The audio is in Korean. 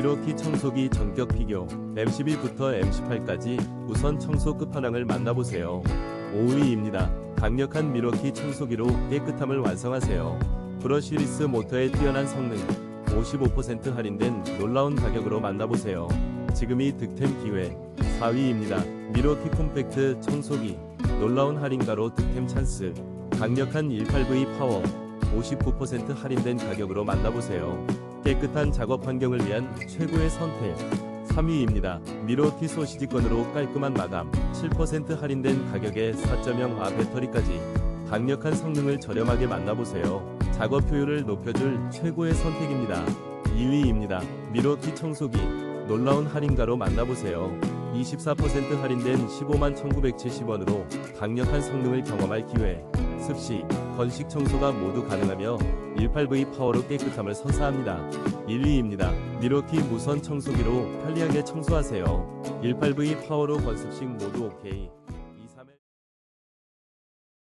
미러키 청소기 전격 비교 M11부터 M18까지 우선 청소 끝판왕을 만나보세요. 5위입니다. 강력한 미러키 청소기로 깨끗함을 완성하세요. 브러쉬리스 모터의 뛰어난 성능 55% 할인된 놀라운 가격으로 만나보세요. 지금이 득템 기회 4위입니다. 미러키 콤팩트 청소기 놀라운 할인가로 득템 찬스 강력한 18V 파워 59% 할인된 가격으로 만나보세요. 깨끗한 작업 환경을 위한 최고의 선택 3위입니다. 미러키 소시지건으로 깔끔한 마감 7% 할인된 가격에 4.0아 배터리까지 강력한 성능을 저렴하게 만나보세요. 작업 효율을 높여줄 최고의 선택입니다. 2위입니다. 미러키 청소기 놀라운 할인가로 만나보세요. 24% 할인된 15만 1970원으로 강력한 성능을 경험할 기회. 습식, 건식 청소가 모두 가능하며 18V 파워로 깨끗함을 선사합니다. 1위입니다. 미러키 무선 청소기로 편리하게 청소하세요. 18V 파워로 건습식 모두 OK.